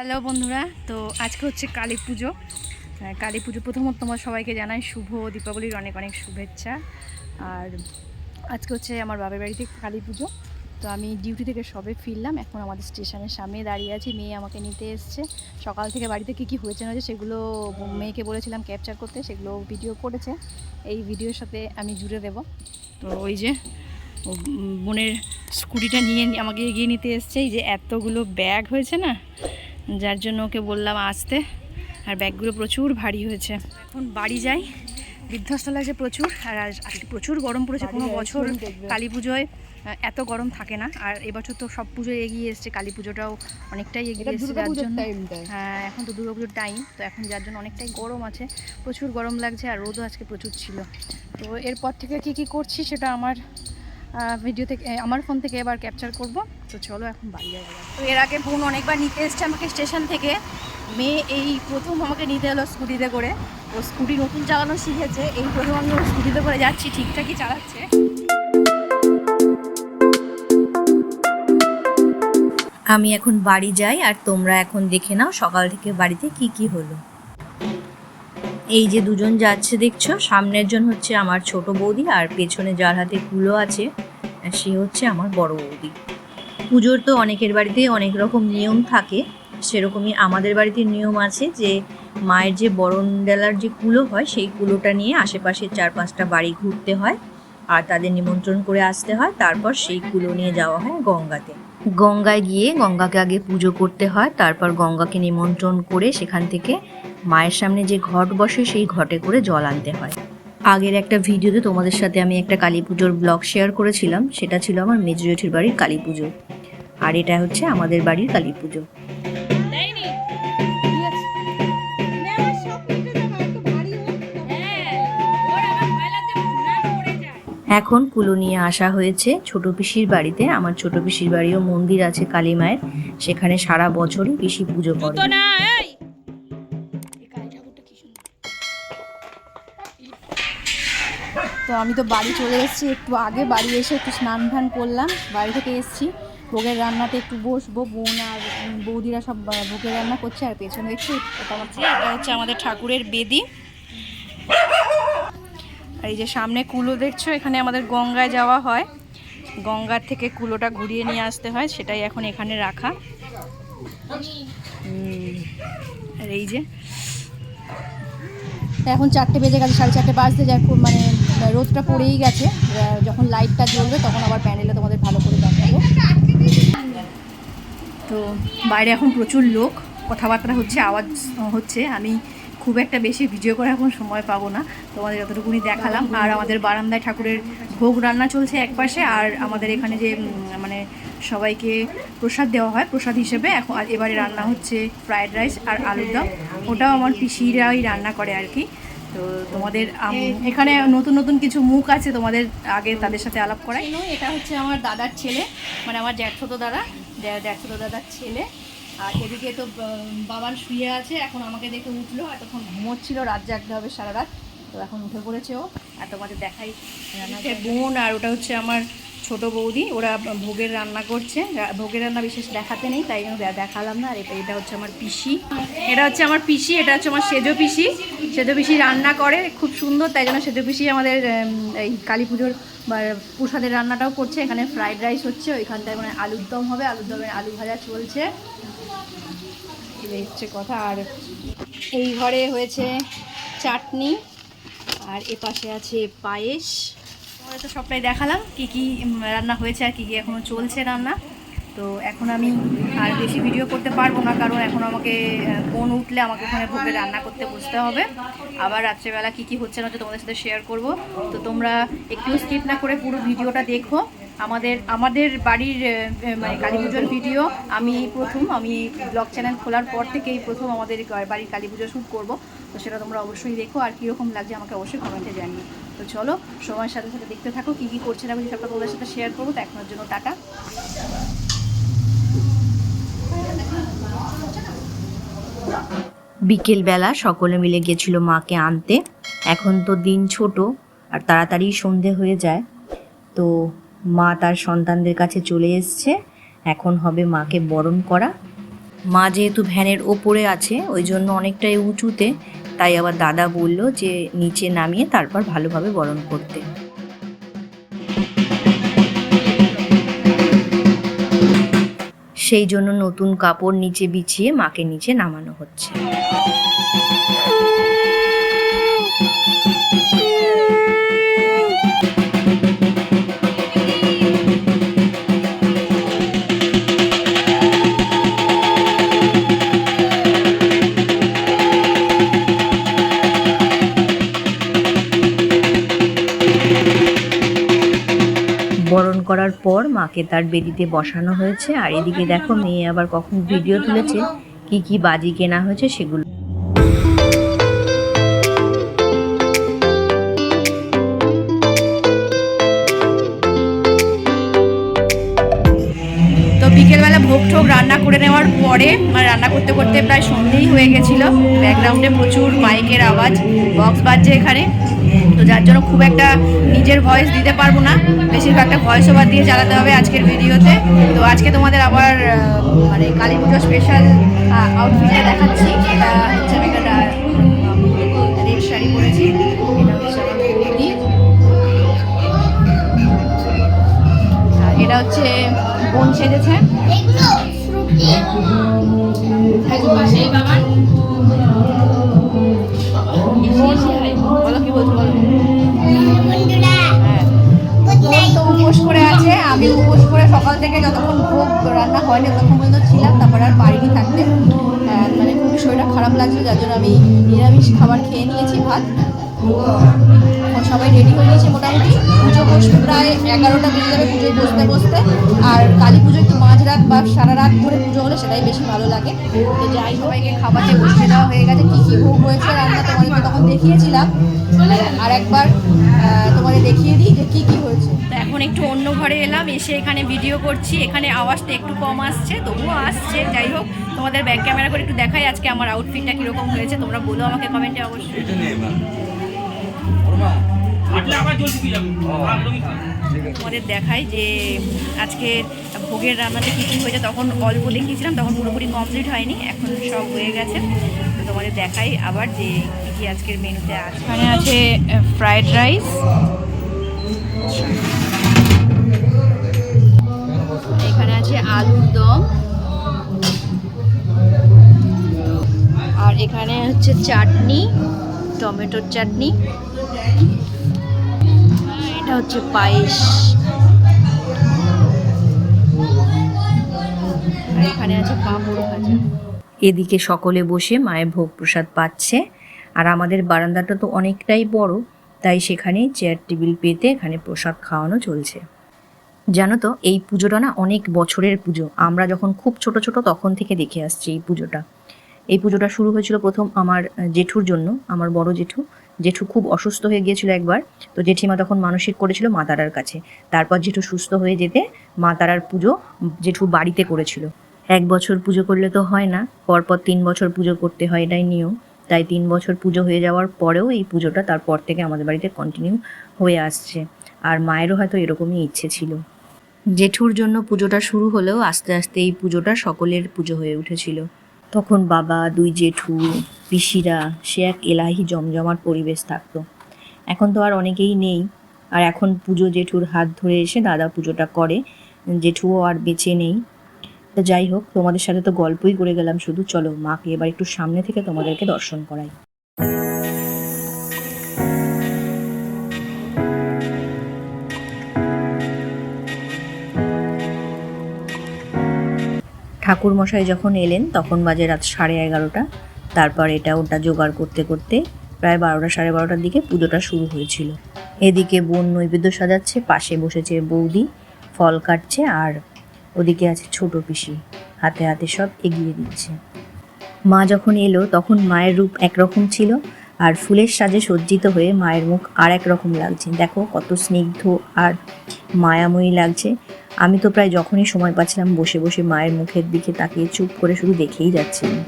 Hello বন্ধুরা তো আজকে হচ্ছে কালী পুজো। আহ, কালী পুজো প্রথমত তোমার সবাইকে জানাই শুভ দীপাবলির অনেক অনেক শুভেচ্ছা। আর আজকে হচ্ছে আমার বাবার বাড়িতে কালী পুজো। তো আমি ডিউটি থেকে সবে ফিরলাম এখন আমাদের স্টেশনের সামনে দাঁড়িয়ে আছি। মেয়ে আমাকে নিতে এসছে। সকাল থেকে বাড়িতে কী কী হয়েছে না হয়েছে সেগুলো মেয়েকে বলেছিলাম ক্যাপচার করতে সেগুলো ভিডিও করেছে। এই ভিডিওর সাথে আমি জুড়ে দেব। তো ওই যে বোনের স্কুটিটা নিয়ে আমাকে এগিয়ে নিতে এসছে। এই যে এতগুলো ব্যাগ হয়েছে না যার জন্য ওকে বললাম আসতে। আর ব্যাগগুলো প্রচুর ভারী হয়েছে। এখন বাড়ি যাই। বিধ্বস্ত লাগছে প্রচুর আর আজকে প্রচুর গরম পড়েছে কোনো বছর। কালী পুজোয় এত গরম থাকে না। আর এবছর তো সব পুজোয় এগিয়ে এসছে। কালী পুজোটাও অনেকটাই এগিয়ে এসছে যার জন্য হ্যাঁ এখন তো দুর্গা পুজোর টাইম তো এখন যার জন্য অনেকটাই গরম আছে। প্রচুর গরম লাগছে আর রোদও আজকে প্রচুর ছিল। তো এরপর থেকে কি কি করছি সেটা আমার ভিডিও থেকে আমার ফোন থেকে এবার ক্যাপচার করব। তো চলো এখন বাড়ি যাওয়া তো এর আগে বোন অনেকবার নিতে এসছে আমাকে স্টেশন থেকে। মেয়ে এই প্রথম আমাকে নিতে এলো স্কুটিতে করে। ও স্কুটি নতুন চালানো শিখেছে। এই প্রথম আমি ওর স্কুটিতে করে যাচ্ছি, ঠিকঠাকই চালাচ্ছে। আমি এখন বাড়ি যাই, আর তোমরা এখন দেখে নাও সকাল থেকে বাড়িতে কি কি হলো। এই যে দুজন যাচ্ছে দেখছ, সামনের জন হচ্ছে আমার ছোট বৌদি আর পেছনে যার হাতে কুলো আছে, সে হচ্ছে আমার বড় বৌদি। পুজোর তো অনেকের বাড়িতে অনেক রকম নিয়ম থাকে, সেরকমই আমাদের বাড়িতে নিয়ম আছে যে মায়ের যে বরণ ডেলার যে কুলো হয়, সেই কুলোটা নিয়ে আশেপাশের চার পাঁচটা বাড়ি ঘুরতে হয় আর তাদের নিমন্ত্রণ করে আসতে হয়, তারপর সেই কুলো নিয়ে যাওয়া হয় গঙ্গাতে। গঙ্গায় গিয়ে গঙ্গাকে আগে পুজো করতে হয়, তারপর গঙ্গাকে নিমন্ত্রণ করে সেখান থেকে মায়ের সামনে যে ঘট বসে সেই ঘটে করে জল আনতে হয়। আগের একটা ভিডিওতে তোমাদের সাথে আমি একটা কালী পুজোর ব্লগ শেয়ার করেছিলাম সেটা ছিল আমার মেজো জেঠির বাড়ির কালী পুজো। আর এটা হচ্ছে আমাদের বাড়ির কালী পুজো। এখন কুলো নিয়ে আসা হয়েছে ছোট পিসির বাড়িতে। আমার ছোট পিসির বাড়িও মন্দির আছে কালী মায়ের। সেখানে সারা বছরই পিসি পুজো করে। তো আমি তো বাড়ি চলে এসেছি একটু আগে বাড়ি এসে একটু স্নান টান করলাম বাড়ি থেকে এসেছি। ভোগের রান্নাতে একটু বসবো বোন আর বৌদিরা সব ভোগের রান্না করছে আর পেছনে দেখছি এটা হচ্ছে এটা হচ্ছে আমাদের ঠাকুরের বেদি। আর এই যে সামনে কুলো দেখছ এখানে আমাদের গঙ্গায় যাওয়া হয়। গঙ্গার থেকে কুলোটা ঘুরিয়ে নিয়ে আসতে হয় সেটাই এখন এখানে রাখা। আর এই যে এখন চারটে বেজে গেছে সাড়ে চারটে বাজতে যায়, খুব মানে রোদটা পড়েই গেছে। যখন লাইটটা জ্বলবে, তখন আবার প্যান্ডেলে তোমাদের ভালো করে দেখাবো। তো বাইরে এখন প্রচুর লোক, কথাবার্তা হচ্ছে, আওয়াজ হচ্ছে, আমি খুব একটা বেশি ভিডিও করে এখন সময় পাবো না। তোমাদের যতটুকুনি দেখালাম। আর আমাদের বারান্দায় ঠাকুরের ভোগ রান্না চলছে একপাশে আর আমাদের এখানে যে মানে সবাইকে প্রসাদ দেওয়া হয় প্রসাদ হিসেবে। এখন আর এবারে রান্না হচ্ছে ফ্রায়েড রাইস আর আলুর দম। ওটাও আমার পিসিরাই রান্না করে আর কি। তো তোমাদের এখানে নতুন নতুন কিছু মুখ আছে তোমাদের আগে তাদের সাথে আলাপ করাই। এটা হচ্ছে আমার দাদার ছেলে। মানে আমার জ্যাঠতো দাদা জ্যা- জ্যাঠতো দাদার ছেলে। আর এদিকে তো বাবান শুয়ে আছে এখন আমাকে দেখে উঠল এতক্ষণ ঘুমোচ্ছিল রাত জাগতে হবে সারা রাত। তো এখন উঠে পড়েছে ও। আর তোমাদের দেখাই বোন আর ওটা হচ্ছে আমার ছোট বৌদি ওরা ভোগের রান্না করছে। ভোগের রান্না বিশেষ দেখাতে নেই তাই জন্য দেখালাম না। আর এটা এটা হচ্ছে আমার পিসি। এটা হচ্ছে আমার পিসি এটা হচ্ছে আমার সেজো পিসি। সেজো পিসি রান্না করে খুব সুন্দর তাই জন্য সেজো পিসি আমাদের এই কালী পুজোর প্রসাদের রান্নাটাও করছে। এখানে ফ্রাইড রাইস হচ্ছে ওইখানটায় মানে আলুর দম হবে আলুর দমের আলু ভাজা চলছে। এই হচ্ছে কথা। আর এই ঘরে হয়েছে চাটনি, আর এ পাশে আছে পায়েস। আমরা তো সবটাই দেখালাম, কি কি রান্না হয়েছে আর কি কি এখনও চলছে রান্না। তো এখন আমি আর বেশি ভিডিও করতে পারব না, কারণ এখন আমাকে ফোন উঠলে আমাকে ওখানে ভোগে রান্না করতে বসতে হবে। আবার রাত্রেবেলা কি কি হচ্ছে না হচ্ছে তোমাদের সাথে শেয়ার করব। তো তোমরা একটু স্কিপ না করে পুরো ভিডিওটা দেখো। আমাদের আমাদের বাড়ির মানে কালী পুজোর ভিডিও, আমি প্রথম, আমি ব্লগ চ্যানেল খোলার পর থেকেই প্রথম আমাদের বাড়ির কালী পুজো শ্যুট করব। তো সেটা তোমরা অবশ্যই দেখো, আর কীরকম লাগছে আমাকে অবশ্যই কমেন্টে জানিও। তো চলো, সময়ের সাথে সাথে দেখতে থাকো, কী কী করছে না করছে সবটা তোমাদের সাথে শেয়ার করব। তো এখনের জন্য টাটা। বিকেলবেলা সকলে মিলে গেছিল মাকে আনতে। এখন তো দিন ছোট, আর তাড়াতাড়ি সন্ধে হয়ে যায়। তো মা তার সন্তানদের কাছে চলে এসছে। এখন হবে মাকে বরণ করা। মা যেহেতু ভ্যানের ওপরে আছে, ওই জন্য অনেকটাই উঁচুতে। তাই আবার দাদা বলল যে, নিচে নামিয়ে তারপর ভালোভাবে বরণ করতে। সেই জন্য নতুন কাপড় নিচে বিছিয়ে মাকে নিচে নামানো হচ্ছে। তার বেদিতে বসানো হয়েছে। আর এদিকে দেখো, মেয়ে আবার কখন ভিডিও তুলেছে, কি কি বাজি কেনা হয়েছে সেগুলো। বিকেলবেলা ভোগ ঠোক রান্না করে নেওয়ার পরে মানে রান্না করতে করতে প্রায় সন্ধেই হয়ে গেছিল। ব্যাকগ্রাউন্ডে প্রচুর মাইকের আওয়াজ বক্স বাজছে এখানে। তো যার জন্য খুব একটা নিজের ভয়েস দিতে পারব না। বেশিরভাগটা ভয়েস ওভার দিয়ে চালাতে হবে আজকের ভিডিওতে। তো আজকে তোমাদের আবার মানে কালী পুজো স্পেশাল আউটফিটটা দেখাচ্ছি। এটা হচ্ছে আমি একটা রেড শাড়ি পরেছি। এটা হচ্ছে এটা বোন সেজেছে। সকাল থেকে যতক্ষণ ভোগ রান্না হয়নি, ততক্ষণ পর্যন্ত ছিলাম, তারপর আর পারিনি থাকতে। মানে খুবই শরীরটা খারাপ লাগছিল, যার জন্য আমি নিরামিষ খাবার খেয়ে নিয়েছি ভাত। সবাই রেডি হয়ে গেছে মোটামুটি। পুজো বসবে প্রায় এগারোটা বেজে যাবে পুজোয় বসতে বসতে। আর কালী পুজো একটু মাঝরাত বা সারা রাত ধরে পুজো হলে সেটাই বেশি ভালো লাগে। তো যাই সবাইকে খাবারটা বসিয়ে দেওয়া হয়ে গেছে। কী কী ভোগ হয়েছে রান্না তোমাদেরকে তখন দেখিয়েছিলাম। আর একবার তোমাদের দেখিয়ে দিই যে কী কী হয়েছে। তো এখন একটু অন্য ঘরে এলাম এসে এখানে ভিডিও করছি। এখানে আওয়াজটা একটু কম আসছে তবুও আসছে। যাই হোক তোমাদের ব্যাক ক্যামেরা করে একটু দেখাই আজকে আমার আউটফিটটা কীরকম হয়েছে। তোমরা বলো আমাকে কমেন্টে অবশ্যই। তোমাদের দেখাই যে আজকে ভোগের রান্নাতে কী কী হয়েছে তখন অল্প দেখিয়েছিলাম তখন পুরোপুরি কমপ্লিট হয়নি এখন সব হয়ে গেছে। তো তোমাদের দেখাই আবার যে কী কী আজকের মেনুতে আছে। এখানে আছে ফ্রাইড রাইস এখানে আছে আলুর দম। আর এখানে হচ্ছে চাটনি টমেটোর চাটনি। এটা হচ্ছে পায়েস। এখানে আছে পাঁপড় ভাজা। এদিকে সকলে বসে মায়ের ভোগ প্রসাদ পাচ্ছে। আর আমাদের বারান্দাটা তো অনেকটাই বড়, তাই সেখানে চেয়ার টেবিল পেতে এখানে প্রসাদ খাওয়ানো চলছে। জানো তো, এই পুজোটা না অনেক বছরের পুজো। আমরা যখন খুব ছোট ছোট তখন থেকে দেখে আসছি এই পুজোটা। এই পুজোটা শুরু হয়েছিল প্রথম আমার জেঠুর জন্য, আমার বড় জেঠু। জেঠু খুব অসুস্থ হয়ে গিয়েছিল একবার, তো জেঠিমা তখন মানসিক করেছিল মা তারার কাছে। তারপর জেঠু সুস্থ হয়ে যেতে মা তারার পুজো জেঠু বাড়িতে করেছিল। এক বছর পুজো করলে তো হয় না, পরপর তিন বছর পুজো করতে হয় এটাই নিয়ম। তাই তিন বছর পুজো হয়ে যাওয়ার পরেও এই পুজোটা তারপর থেকে আমাদের বাড়িতে কন্টিনিউ হয়ে আসছে। আর মায়েরও হয়তো এরকমই ইচ্ছে ছিল। জেঠুর জন্য পুজোটা শুরু হলেও আস্তে আস্তে এই পুজোটা সকলের পুজো হয়ে উঠেছিল। তখন বাবা, দুই জেঠু, পিসিরা, সে এক এলাহি জমজমার পরিবেশ থাকতো। এখন তো আর অনেকেই নেই। আর এখন পুজো জেঠুর হাত ধরে এসে দাদা পুজোটা করে। জেঠুও আর বেঁচে নেই। তো যাই হোক, তোমাদের সাথে তো গল্পই করে গেলাম শুধু। চলো মাকে এবার একটু সামনে থেকে তোমাদেরকে দর্শন করাই। ঠাকুর মশাই যখন এলেন, তখন বাজে রাত সাড়ে এগারোটা। তারপর এটা ওটা জোগাড় করতে করতে প্রায় বারোটা, সাড়ে বারোটার দিকে পুজোটা শুরু হয়েছিল। এদিকে বোন নৈবেদ্য সাজাচ্ছে, পাশে বসেছে বৌদি, ফল কাটছে আর ওদিকে আছে ছোট পিসি। হাতে হাতে সব এগিয়ে দিচ্ছে। মা যখন এলো, তখন মায়ের রূপ একরকম ছিল আর ফুলের সাজে সজ্জিত হয়ে মায়ের মুখ আর এক রকম লাগছে। দেখো কত স্নিগ্ধ আর মায়াময়ী লাগছে। আমি তো প্রায় যখনই সময় পাচ্ছিলাম বসে বসে মায়ের মুখের দিকে তাকিয়ে চুপ করে শুধু দেখেই যাচ্ছিলাম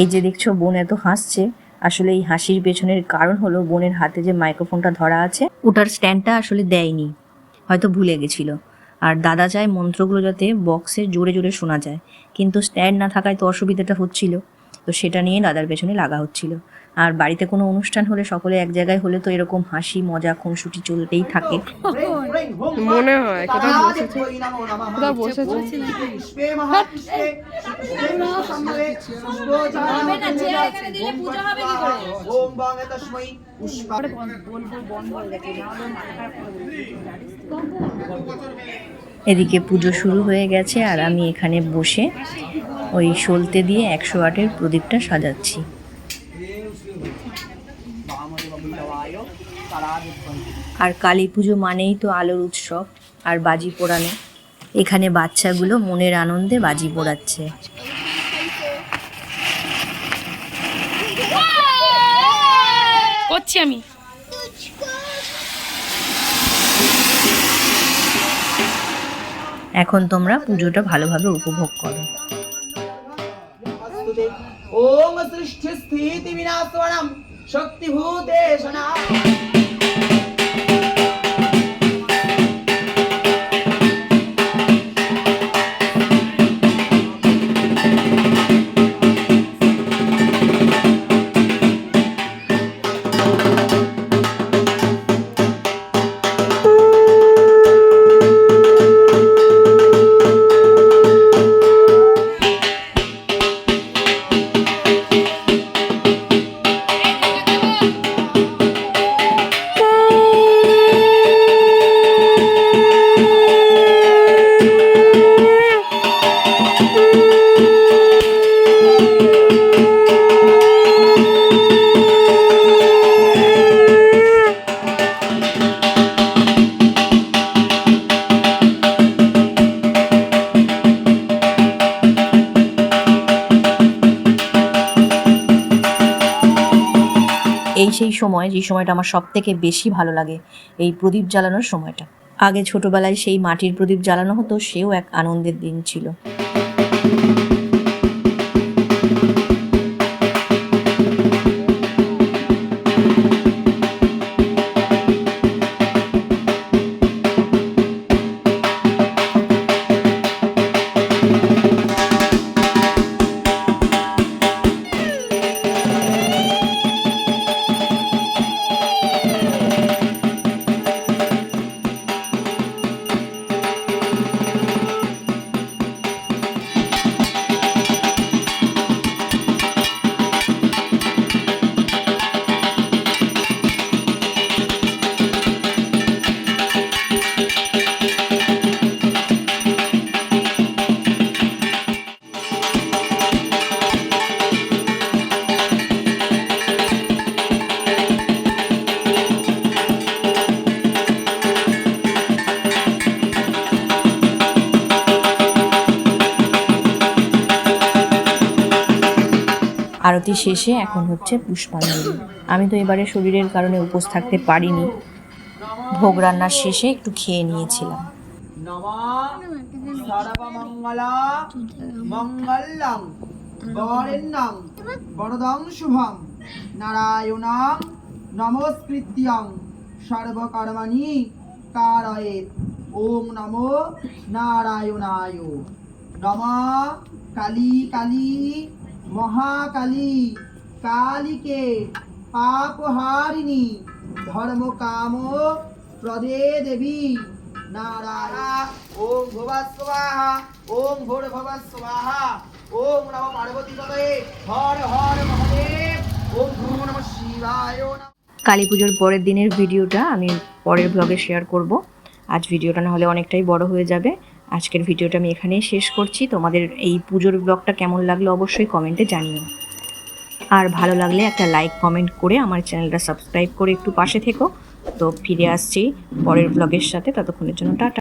এই যে দেখছ, বোন এত হাসছে। আসলে এই হাসির পেছনের কারণ হলো বোনের হাতে যে মাইক্রোফোনটা ধরা আছে, ওটার স্ট্যান্ডটা আসলে দেয়নি। হয়তো ভুলে গেছিল। আর দাদা চায় মন্ত্রগুলো যাতে বক্সে জোরে জোরে শোনা যায়। কিন্তু স্ট্যান্ড না থাকায় তো অসুবিধাটা হচ্ছিল। তো সেটা নিয়ে দাদার পেছনে লাগা হচ্ছিল। আর বাড়িতে কোনো অনুষ্ঠান হলে সকলে এক জায়গায় হলে তো এরকম হাসি মজা খুনসুটি চলতেই থাকে। মনে হয় কোথাও বসেছে? এদিকে পুজো শুরু হয়ে গেছে আর আমি এখানে বসে ওই সলতে দিয়ে একশো আটের প্রদীপটা সাজাচ্ছি। আর কালী পুজো মানেই তো আলোর উৎসব আর বাজি পোড়ানো। এখানে বাচ্চাগুলো মনের আনন্দে বাজি পোড়াচ্ছে। করছি আমি। এখন তোমরা পুজোটা ভালোভাবে উপভোগ করো। ओम सृष्टि स्थिति विनाशवनम शक्तिभूतेशना এই সময়, যে সময়টা আমার সব থেকে বেশি ভালো লাগে, এই প্রদীপ জ্বালানোর সময়টা। আগে ছোটবেলায় সেই মাটির প্রদীপ জ্বালানো হতো, সেও এক আনন্দের দিন ছিল। আরতি শেষে এখন হচ্ছে পুষ্পাঞ্জলি। আমি তো এবারে শরীরের কারণে উপোস থাকতে পারিনি। ভোগ রান্নার শেষে একটু খেয়ে নিয়েছিলাম। ওম নারায়ণায়। নমা কালী কালী মহাকালী কালীকে পাপহারিণী ধর্ম কাম প্রদে দেবী নারায়ণা। ওম ভবা স্বাহা ওম ভোর ভবা স্বাহা ওম নম পার্বতী পদে হর হর মহাদেব ওম গুরু নম শিবায় কালী পুজোর পরের দিনের ভিডিওটা আমি পরের ব্লগে শেয়ার করব। আজ ভিডিওটা না হলে অনেকটাই বড় হয়ে যাবে। আজকের ভিডিওটা আমি এখানেই শেষ করছি। তোমাদের এই পুজোর ব্লগটা কেমন লাগল অবশ্যই কমেন্টে জানিও। আর ভালো লাগলে একটা লাইক কমেন্ট করে আমার চ্যানেলটা সাবস্ক্রাইব করে একটু পাশে থেকো। তো ফিরে আসছি পরের ব্লগের সাথে, ততক্ষণের জন্য টাটা।